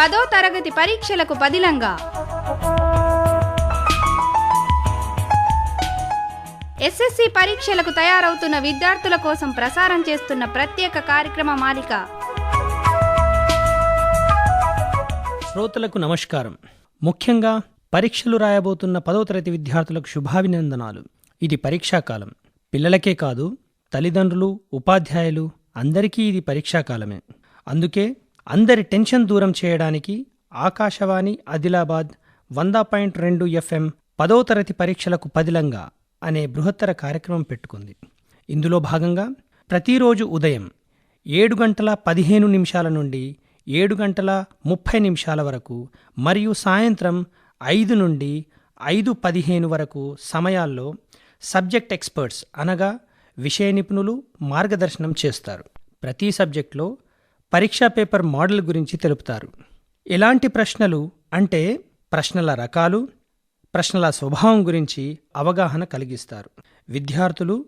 పదో తరగతి పరీక్షలకు పదిలంగా. ఎస్ఎస్సి పరీక్షలకు తయారవుతున్న విద్యార్థుల కోసం ప్రసారం చేస్తున్న ప్రత్యేక కార్యక్రమ మాలిక. శ్రోతలకు నమస్కారం. ముఖ్యంగా పరీక్షలు రాయబోతున్న పదో తరగతి విద్యార్థులకు శుభాభినందనాలు. ఇది పరీక్షాకాలం. పిల్లలకే కాదు తల్లిదండ్రులు ఉపాధ్యాయులు అందరికీ ఇది పరీక్షాకాలమే. అందుకే అందరి టెన్షన్ దూరం చేయడానికి ఆకాశవాణి ఆదిలాబాద్ వంద పాయింట్ రెండు ఎఫ్ఎం పదవ తరగతి పరీక్షలకు పదిలంగా అనే బృహత్తర కార్యక్రమం పెట్టుకుంది. ఇందులో భాగంగా ప్రతిరోజు ఉదయం ఏడు గంటల పదిహేను నిమిషాల నుండి ఏడు గంటల ముప్పై నిమిషాల వరకు మరియు సాయంత్రం ఐదు నుండి ఐదు పదిహేను వరకు సమయాల్లో సబ్జెక్ట్ ఎక్స్పర్ట్స్ అనగా విషయ నిపుణులు మార్గదర్శనం చేస్తారు. ప్రతి సబ్జెక్ట్లో పరీక్షా పేపర్ మోడల్ గురించి తెలుపుతారు. ఎలాంటి ప్రశ్నలు అంటే ప్రశ్నల రకాలు ప్రశ్నల స్వభావం గురించి అవగాహన కలిగిస్తారు. విద్యార్థులు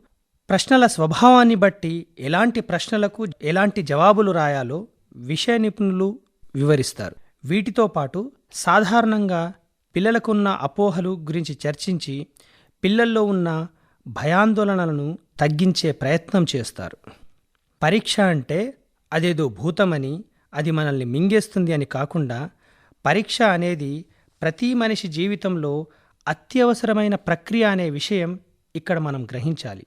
ప్రశ్నల స్వభావాన్ని బట్టి ఎలాంటి ప్రశ్నలకు ఎలాంటి జవాబులు రాయాలో విషయ నిపుణులు వివరిస్తారు. వీటితో పాటు సాధారణంగా పిల్లలకున్న అపోహలు గురించి చర్చించి పిల్లల్లో ఉన్న భయాందోళనలను తగ్గించే ప్రయత్నం చేస్తారు. పరీక్ష అంటే అదేదో భూతమని అది మనల్ని మింగేస్తుంది అని కాకుండా పరీక్ష అనేది ప్రతి మనిషి జీవితంలో అత్యవసరమైన ప్రక్రియ అనే విషయం ఇక్కడ మనం గ్రహించాలి.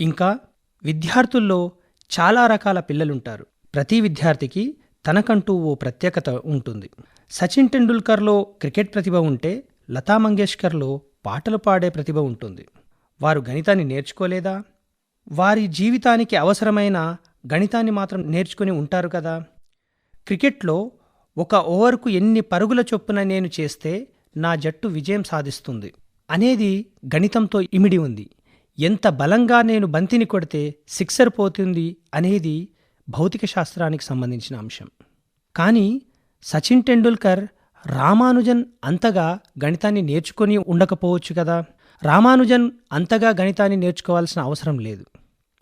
ఇంకా విద్యార్థుల్లో చాలా రకాల పిల్లలుంటారు. ప్రతి విద్యార్థికి తనకంటూ ఓ ప్రత్యేకత ఉంటుంది. సచిన్ టెండూల్కర్లో క్రికెట్ ప్రతిభ ఉంటే లతా మంగేష్కర్లో పాటలు పాడే ప్రతిభ ఉంటుంది. వారు గణితాన్ని నేర్చుకోలేదా? వారి జీవితానికి అవసరమైన గణితాన్ని మాత్రం నేర్చుకుని ఉంటారు కదా. క్రికెట్లో ఒక ఓవర్కు ఎన్ని పరుగుల చొప్పున నేను చేస్తే నా జట్టు విజయం సాధిస్తుంది. అనేది గణితంతో ఇమిడి ఉంది. ఎంత బలంగా నేను బంతిని కొడితే సిక్సర్ పోతుంది అనేది భౌతిక శాస్త్రానికి సంబంధించిన అంశం. కానీ సచిన్ టెండూల్కర్ రామానుజన్ అంతగా గణితాన్ని నేర్చుకొని ఉండకపోవచ్చు కదా. రామానుజన్ అంతగా గణితాన్ని నేర్చుకోవాల్సిన అవసరం లేదు.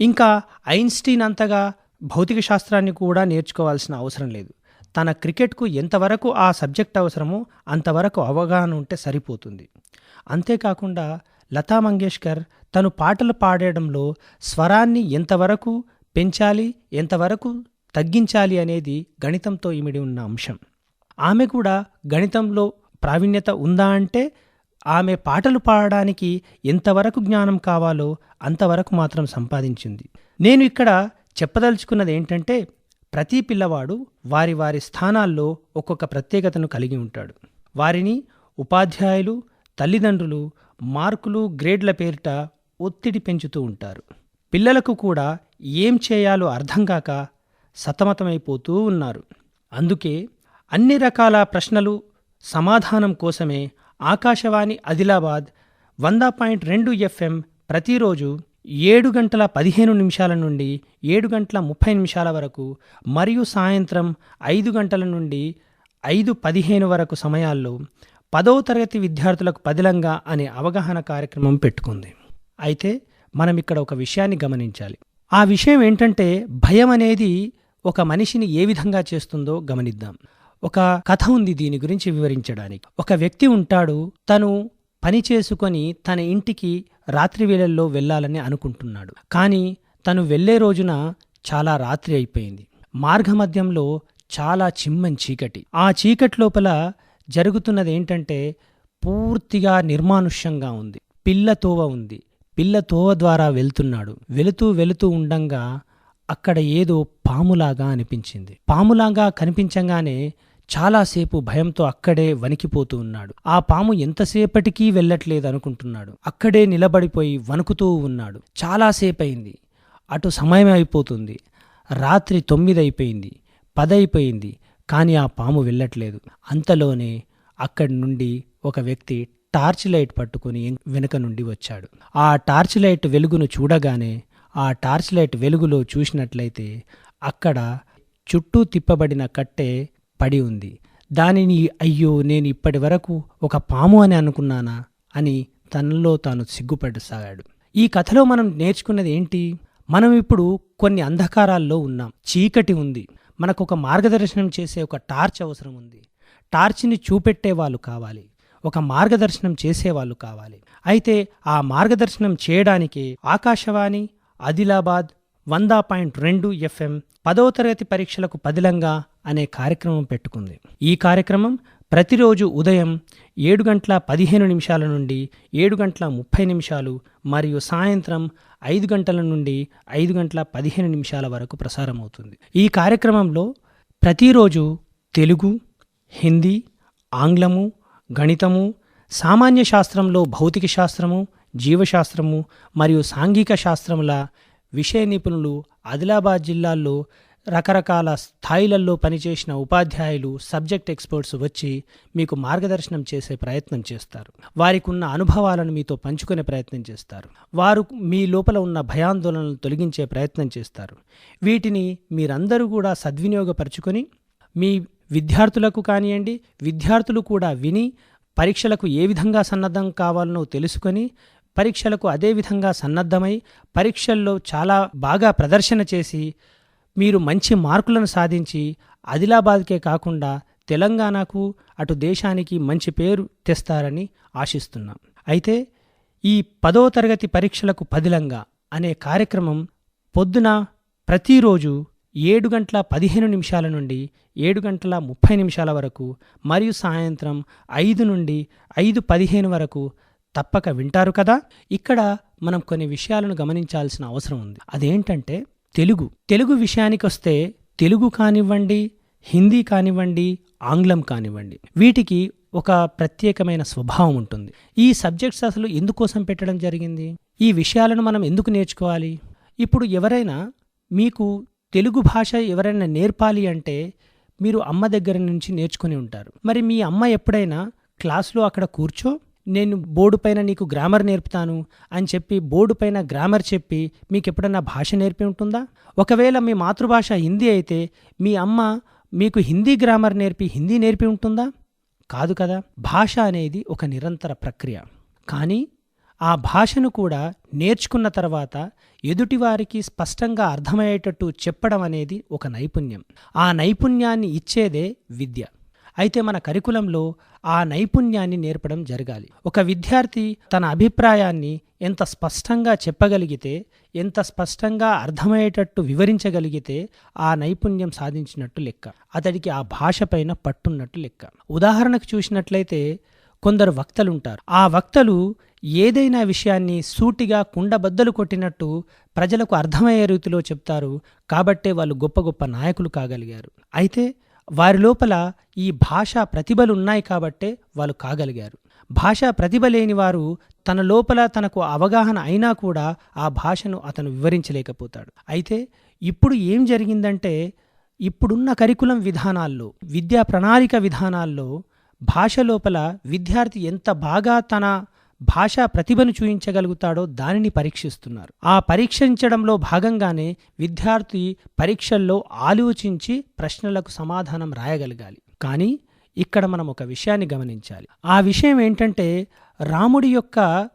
ఇంకా ఐన్స్టీన్ అంతగా భౌతిక శాస్త్రాన్ని కూడా నేర్చుకోవాల్సిన అవసరం లేదు. తన క్రికెట్కు ఎంతవరకు ఆ సబ్జెక్ట్ అవసరమో అంతవరకు అవగాహన ఉంటే సరిపోతుంది. అంతేకాకుండా లతా మంగేష్కర్ తను పాటలు పాడడంలో స్వరాన్ని ఎంతవరకు పెంచాలి ఎంతవరకు తగ్గించాలి అనేది గణితంతో ఇమిడి ఉన్న అంశం. ఆమె కూడా గణితంలో ప్రావీణ్యత ఉందా అంటే ఆమె పాటలు పాడడానికి ఎంతవరకు జ్ఞానం కావాలో అంతవరకు మాత్రం సంపాదించింది. నేను ఇక్కడ చెప్పదలుచుకున్నది ఏంటంటే ప్రతి పిల్లవాడు వారి వారి స్థానాల్లో ఒక్కొక్క ప్రత్యేకతను కలిగి ఉంటాడు. వారిని ఉపాధ్యాయులు తల్లిదండ్రులు మార్కులు గ్రేడ్ల పేరిట ఒత్తిడి పెంచుతూ ఉంటారు. పిల్లలకు కూడా ఏం చేయాలో అర్థం కాక సతమతమైపోతూ ఉన్నారు. అందుకే అన్ని రకాల ప్రశ్నలు సమాధానం కోసమే ఆకాశవాణి ఆదిలాబాద్ వంద పాయింట్ రెండు ఎఫ్ఎం ప్రతిరోజు ఏడు గంటల పదిహేను నిమిషాల నుండి ఏడు గంటల ముప్పై నిమిషాల వరకు మరియు సాయంత్రం ఐదు గంటల నుండి ఐదు పదిహేను వరకు సమయాల్లో పదవ తరగతి విద్యార్థులకు పదిలంగా అనే అవగాహన కార్యక్రమం పెట్టుకుంది. అయితే మనం ఇక్కడ ఒక విషయాన్ని గమనించాలి. ఆ విషయం ఏంటంటే భయం అనేది ఒక మనిషిని ఏ విధంగా చేస్తుందో గమనిద్దాం. ఒక కథ ఉంది దీని గురించి వివరించడానికి. ఒక వ్యక్తి ఉంటాడు తను పని చేసుకొని తన ఇంటికి రాత్రి వేళల్లో వెళ్ళాలని అనుకుంటున్నాడు. కానీ తను వెళ్ళే రోజున చాలా రాత్రి అయిపోయింది. మార్గమధ్యంలో చాలా చిమ్మని చీకటి. ఆ చీకటి లోపల జరుగుతున్నది ఏంటంటే పూర్తిగా నిర్మానుష్యంగా ఉంది. పిల్ల తోవ ఉంది. పిల్ల తోవ ద్వారా వెళ్తున్నాడు. వెళుతూ వెళుతూ ఉండంగా అక్కడ ఏదో పాములాగా అనిపించింది. పాములాగా కనిపించంగానే చాలాసేపు భయంతో అక్కడే వణికిపోతూ ఉన్నాడు. ఆ పాము ఎంతసేపటికి వెళ్ళట్లేదు అనుకుంటున్నాడు అక్కడే నిలబడిపోయి వణుకుతూ ఉన్నాడు. చాలాసేపయింది. అటు సమయం అయిపోతుంది. రాత్రి తొమ్మిది అయిపోయింది పదైపోయింది కానీ ఆ పాము వెళ్ళట్లేదు. అంతలోనే అక్కడి నుండి ఒక వ్యక్తి టార్చ్ లైట్ పట్టుకుని వెనుక నుండి వచ్చాడు. ఆ టార్చ్ లైట్ వెలుగును చూడగానే ఆ టార్చ్ లైట్ వెలుగులో చూసినట్లయితే అక్కడ చుట్టూ తిప్పబడిన కట్టె పడి ఉంది. దానిని అయ్యో నేను ఇప్పటి వరకు ఒక పాము అని అనుకున్నానా? అని తనలో తాను సిగ్గుపడసాగాడు. ఈ కథలో మనం నేర్చుకున్నది ఏంటి? మనం ఇప్పుడు కొన్ని అంధకారాల్లో ఉన్నాం. చీకటి ఉంది. మనకు ఒక మార్గదర్శనం చేసే ఒక టార్చ్ అవసరం ఉంది. టార్చ్ని చూపెట్టే వాళ్ళు కావాలి. ఒక మార్గదర్శనం చేసేవాళ్ళు కావాలి. అయితే ఆ మార్గదర్శనం చేయడానికి ఆకాశవాణి ఆదిలాబాద్ వంద పాయింట్ రెండు ఎఫ్ఎం పదవ తరగతి పరీక్షలకు పదిలంగా అనే కార్యక్రమం పెట్టుకుంది. ఈ కార్యక్రమం ప్రతిరోజు ఉదయం ఏడు గంటల పదిహేను నిమిషాల నుండి ఏడు గంటల ముప్పై నిమిషాలు మరియు సాయంత్రం ఐదు గంటల నుండి ఐదు గంటల పదిహేను నిమిషాల వరకు ప్రసారం అవుతుంది ఈ కార్యక్రమంలో ప్రతిరోజు తెలుగు హిందీ ఆంగ్లము గణితము సామాన్య శాస్త్రంలో భౌతిక శాస్త్రము జీవశాస్త్రము మరియు సాంఘిక శాస్త్రముల విషయ నిపుణులు ఆదిలాబాద్ జిల్లాల్లో రకరకాల స్థాయిలలో పనిచేసిన ఉపాధ్యాయులు సబ్జెక్ట్ ఎక్స్పర్ట్స్ వచ్చి మీకు మార్గదర్శనం చేసే ప్రయత్నం చేస్తారు. వారికి ఉన్న అనుభవాలను మీతో పంచుకునే ప్రయత్నం చేస్తారు. వారు మీ లోపల ఉన్న భయాందోళనలు తొలగించే ప్రయత్నం చేస్తారు. వీటిని మీరందరూ కూడా సద్వినియోగపరుచుకొని మీ విద్యార్థులకు కానివ్వండి విద్యార్థులు కూడా విని పరీక్షలకు ఏ విధంగా సన్నద్ధం కావాలనో తెలుసుకొని పరీక్షలకు అదే విధంగా సన్నద్ధమై పరీక్షల్లో చాలా బాగా ప్రదర్శన చేసి మీరు మంచి మార్కులను సాధించి ఆదిలాబాద్కే కాకుండా తెలంగాణకు అటు దేశానికి మంచి పేరు తెస్తారని ఆశిస్తున్నాం. అయితే ఈ పదో తరగతి పరీక్షలకు పదిలంగా అనే కార్యక్రమం పొద్దున ప్రతిరోజు ఏడు గంటల పదిహేను నిమిషాల నుండి ఏడు గంటల ముప్పై నిమిషాల వరకు మరియు సాయంత్రం ఐదు నుండి ఐదు పదిహేను వరకు తప్పక వింటారు కదా? ఇక్కడ మనం కొన్ని విషయాలను గమనించాల్సిన అవసరం ఉంది. అదేంటంటే తెలుగు తెలుగు విషయానికి వస్తే తెలుగు కానివ్వండి హిందీ కానివ్వండి ఆంగ్లం కానివ్వండి వీటికి ఒక ప్రత్యేకమైన స్వభావం ఉంటుంది. ఈ సబ్జెక్ట్స్ అసలు ఎందుకోసం పెట్టడం జరిగింది? ఈ విషయాలను మనం ఎందుకు నేర్చుకోవాలి? ఇప్పుడు ఎవరైనా మీకు తెలుగు భాష ఎవరైనా నేర్పాలి అంటే మీరు అమ్మ దగ్గర నుంచి నేర్చుకుని ఉంటారు. మరి మీ అమ్మ ఎప్పుడైనా క్లాస్లో అక్కడ కూర్చో నేను బోర్డు పైన నీకు గ్రామర్ నేర్పుతాను అని చెప్పి బోర్డు పైన గ్రామర్ చెప్పి మీకు ఎప్పుడన్నా భాష నేర్పి ఉంటుందా? ఒకవేళ మీ మాతృభాష హిందీ అయితే మీ అమ్మ మీకు హిందీ గ్రామర్ నేర్పి హిందీ నేర్పి ఉంటుందా? కాదు కదా. భాష అనేది ఒక నిరంతర ప్రక్రియ. కానీ ఆ భాషను కూడా నేర్చుకున్న తర్వాత ఎదుటివారికి స్పష్టంగా అర్థమయ్యేటట్టు చెప్పడం అనేది ఒక నైపుణ్యం. ఆ నైపుణ్యాన్ని ఇచ్చేదే విద్య. అయితే మన కరికులంలో ఆ నైపుణ్యాన్ని నేర్పడం జరగాలి. ఒక విద్యార్థి తన అభిప్రాయాన్ని ఎంత స్పష్టంగా చెప్పగలిగితే ఎంత స్పష్టంగా అర్థమయ్యేటట్టు వివరించగలిగితే ఆ నైపుణ్యం సాధించినట్టు లెక్క. అతడికి ఆ భాషపైన పట్టున్నట్టు లెక్క. ఉదాహరణకు చూసినట్లయితే కొందరు వక్తలుంటారు. ఆ వక్తలు ఏదైనా విషయాన్ని సూటిగా కుండబద్దలు కొట్టినట్టు ప్రజలకు అర్థమయ్యే రీతిలో చెప్తారు కాబట్టే వాళ్ళు గొప్ప గొప్ప నాయకులు కాగలిగారు. అయితే వారి లోపల ఈ భాషా ప్రతిభలు ఉన్నాయి కాబట్టే వాళ్ళు కాగలిగారు. భాషా ప్రతిభ లేని వారు తన లోపల తనకు అవగాహన అయినా కూడా ఆ భాషను అతను వివరించలేకపోతాడు. అయితే ఇప్పుడు ఏం జరిగిందంటే ఇప్పుడున్న కరికులం విధానాల్లో విద్యా ప్రణాళిక విధానాల్లో భాష లోపల విద్యార్థి ఎంత బాగా తన భాషా ప్రతిభను చూయించగలుగుతాడో దానిని పరీక్షిస్తున్నారు. ఆ పరీక్షించడంలో భాగంగానే విద్యార్థి పరీక్షల్లో ఆలోచించి ప్రశ్నలకు సమాధానం రాయగలగాలి. కానీ ఇక్కడ మనం ఒక విషయాన్ని గమనించాలి. ఆ విషయం ఏంటంటే రాముడి యొక్క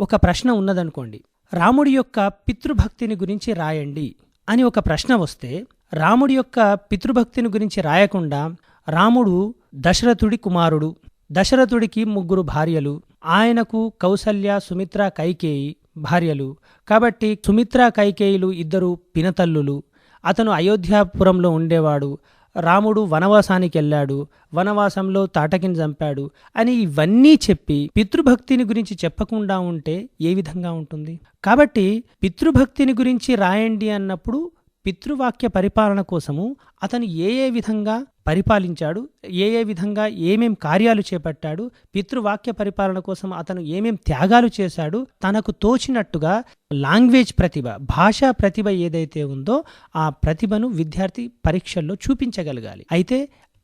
ఒక ప్రశ్న ఉన్నదనుకోండి. రాముడి యొక్క పితృభక్తిని గురించి రాయండి అని ఒక ప్రశ్న వస్తే రాముడి యొక్క పితృభక్తిని గురించి రాయకుండా రాముడు దశరథుడి కుమారుడు దశరథుడికి ముగ్గురు భార్యలు ఆయనకు కౌసల్య సుమిత్ర కైకేయి భార్యలు. కాబట్టి సుమిత్ర కైకేయులు ఇద్దరు పినతల్లులు. అతను అయోధ్యాపురంలో ఉండేవాడు. రాముడు వనవాసానికి వెళ్ళాడు వనవాసంలో తాటకిని చంపాడు. అని ఇవన్నీ చెప్పి పితృభక్తిని గురించి చెప్పకుండా ఉంటే ఏ విధంగా ఉంటుంది? కాబట్టి పితృభక్తిని గురించి రాయండి అన్నప్పుడు పితృవాక్య పరిపాలన కోసము అతను ఏ ఏ విధంగా పరిపాలించాడు ఏ ఏ విధంగా ఏమేం కార్యాలు చేపట్టాడు పితృవాక్య పరిపాలన కోసం అతను ఏమేం త్యాగాలు చేశాడు తనకు తోచినట్టుగా లాంగ్వేజ్ ప్రతిభ భాషా ప్రతిభ ఏదైతే ఉందో ఆ ప్రతిభను విద్యార్థి పరీక్షల్లో చూపించగలగాలి. అయితే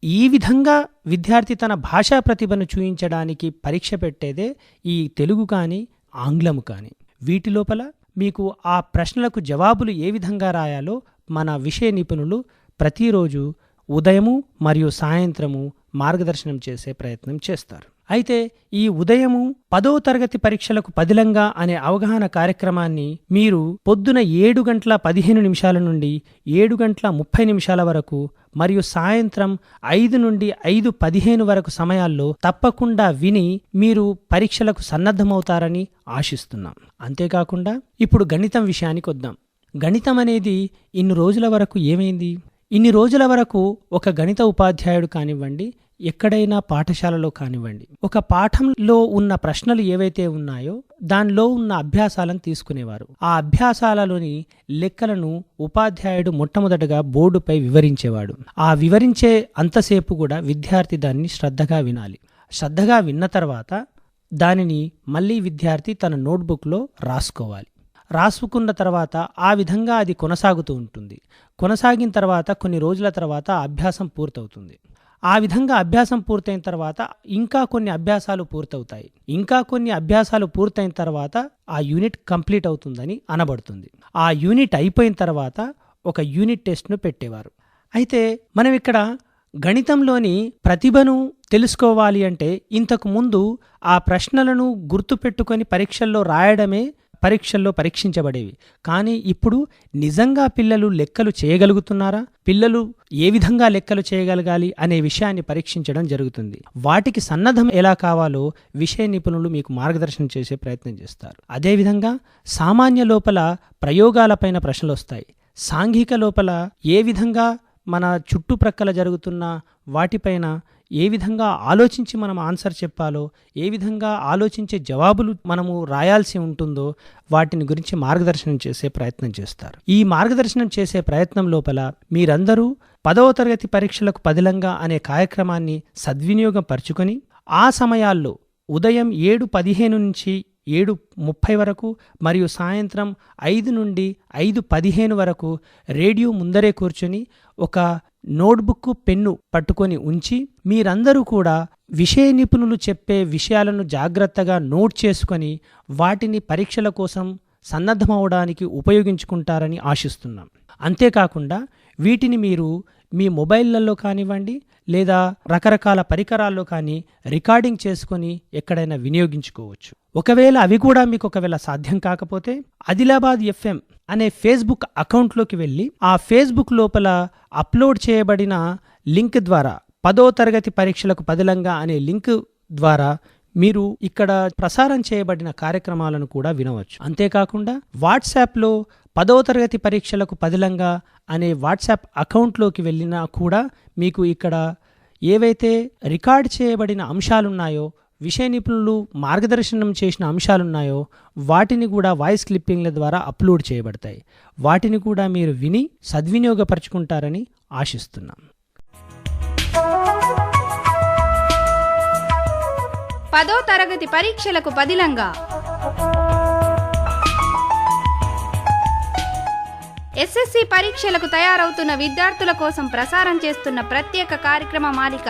ఈ విధంగా విద్యార్థి తన భాషా ప్రతిభను చూపించడానికి పరీక్ష పెట్టేదే ఈ తెలుగు కానీ ఆంగ్లము కానీ. వీటి లోపల మీకు ఆ ప్రశ్నలకు జవాబులు ఏ విధంగా రాయాలో మన విషయ నిపుణులు ప్రతిరోజు ఉదయము మరియు సాయంత్రము మార్గదర్శనం చేసే ప్రయత్నం చేస్తారు. అయితే ఈ ఉదయము పదో తరగతి పరీక్షలకు పదిలంగా అనే అవగాహన కార్యక్రమాన్ని మీరు పొద్దున ఏడు గంటల పదిహేను నిమిషాల నుండి ఏడు గంటల ముప్పై నిమిషాల వరకు మరియు సాయంత్రం ఐదు నుండి ఐదు పదిహేను వరకు సమయాల్లో తప్పకుండా విని మీరు పరీక్షలకు సన్నద్ధమవుతారని ఆశిస్తున్నాం. అంతేకాకుండా ఇప్పుడు గణితం విషయానికి వద్దాం. గణితం అనేది ఇన్ని రోజుల వరకు ఏమైంది? ఇన్ని రోజుల వరకు ఒక గణిత ఉపాధ్యాయుడు కానివ్వండి ఎక్కడైనా పాఠశాలలో కానివ్వండి ఒక పాఠంలో ఉన్న ప్రశ్నలు ఏవైతే ఉన్నాయో దానిలో ఉన్న అభ్యాసాలను తీసుకునేవారు. ఆ అభ్యాసాలలోని లెక్కలను ఉపాధ్యాయుడు మొట్టమొదటగా బోర్డుపై వివరించేవాడు. ఆ వివరించే అంతసేపు కూడా విద్యార్థి దాన్ని శ్రద్ధగా వినాలి. శ్రద్ధగా విన్న తర్వాత దానిని మళ్ళీ విద్యార్థి తన నోట్బుక్లో రాసుకోవాలి. రాసుకున్న తర్వాత ఆ విధంగా అది కొనసాగుతూ ఉంటుంది. కొనసాగిన తర్వాత కొన్ని రోజుల తర్వాత అభ్యాసం పూర్తవుతుంది. ఆ విధంగా అభ్యాసం పూర్తయిన తర్వాత ఇంకా కొన్ని అభ్యాసాలు పూర్తవుతాయి. ఇంకా కొన్ని అభ్యాసాలు పూర్తయిన తర్వాత ఆ యూనిట్ కంప్లీట్ అవుతుందని అనబడుతుంది. ఆ యూనిట్ అయిపోయిన తర్వాత ఒక యూనిట్ టెస్ట్ను పెట్టేవారు. అయితే మనం ఇక్కడ గణితంలోని ప్రతిభను తెలుసుకోవాలి అంటే ఇంతకు ముందు ఆ ప్రశ్నలను గుర్తుపెట్టుకొని పరీక్షల్లో రాయడమే పరీక్షల్లో పరీక్షించబడేవి. కానీ ఇప్పుడు నిజంగా పిల్లలు లెక్కలు చేయగలుగుతున్నారా? పిల్లలు ఏ విధంగా లెక్కలు చేయగలగాలి అనే విషయాన్ని పరీక్షించడం జరుగుతుంది. వాటికి సన్నద్ధం ఎలా కావాలో విషయ నిపుణులు మీకు మార్గదర్శనం చేసే ప్రయత్నం చేస్తారు. అదేవిధంగా సామాన్య లోపల ప్రయోగాలపైన ప్రశ్నలు వస్తాయి. సాంఘిక లోపల ఏ విధంగా మన చుట్టుప్రక్కల జరుగుతున్న వాటిపైన ఏ విధంగా ఆలోచించి మనం ఆన్సర్ చెప్పాలో ఏ విధంగా ఆలోచించే జవాబులు మనము రాయాల్సి ఉంటుందో వాటిని గురించి మార్గదర్శనం చేసే ప్రయత్నం చేస్తారు. ఈ మార్గదర్శనం చేసే ప్రయత్నం లోపల మీరందరూ పదవ తరగతి పరీక్షలకు పదిలంగా అనే కార్యక్రమాన్ని సద్వినియోగం పరుచుకొని ఆ సమయాల్లో ఉదయం ఏడు పదిహేను నుంచి ఏడు ముప్పై వరకు మరియు సాయంత్రం ఐదు నుండి ఐదు పదిహేను వరకు రేడియో ముందరే కూర్చొని ఒక నోట్బుక్ పెన్ను పట్టుకొని ఉంచి మీరందరూ కూడా విషయ నిపుణులు చెప్పే విషయాలను జాగ్రత్తగా నోట్ చేసుకొని వాటిని పరీక్షల కోసం సన్నద్ధమవడానికి ఉపయోగించుకుంటారని ఆశిస్తున్నాం. అంతేకాకుండా వీటిని మీరు మీ మొబైల్లలో కానివ్వండి లేదా రకరకాల పరికరాల్లో కానీ రికార్డింగ్ చేసుకొని ఎక్కడైనా వినియోగించుకోవచ్చు. ఒకవేళ అవి కూడా మీకు ఒకవేళ సాధ్యం కాకపోతే ఆదిలాబాద్ ఎఫ్ఎం అనే ఫేస్బుక్ అకౌంట్లోకి వెళ్ళి ఆ ఫేస్బుక్ లోపల అప్లోడ్ చేయబడిన లింక్ ద్వారా పదో తరగతి పరీక్షలకు పదిలంగా అనే లింక్ ద్వారా మీరు ఇక్కడ ప్రసారం చేయబడిన కార్యక్రమాలను కూడా వినవచ్చు. అంతేకాకుండా వాట్సాప్లో పదో తరగతి పరీక్షలకు పదిలంగా అనే వాట్సాప్ అకౌంట్లోకి వెళ్ళినా కూడా మీకు ఇక్కడ ఏవైతే రికార్డ్ చేయబడిన అంశాలున్నాయో విషయ నిపుణులు మార్గదర్శనం చేసిన అంశాలున్నాయో వాటిని కూడా వాయిస్ క్లిప్పింగ్ల ద్వారా అప్లోడ్ చేయబడతాయి. వాటిని కూడా మీరు విని సద్వినియోగపరుచుకుంటారని ఆశిస్తున్నాం. పదో తరగతి పరీక్షలకు పదిలంగా. ఎస్ఎస్సి పరీక్షలకు తయారవుతున్న విద్యార్థుల కోసం ప్రసారం చేస్తున్న ప్రత్యేక కార్యక్రమ మాలిక.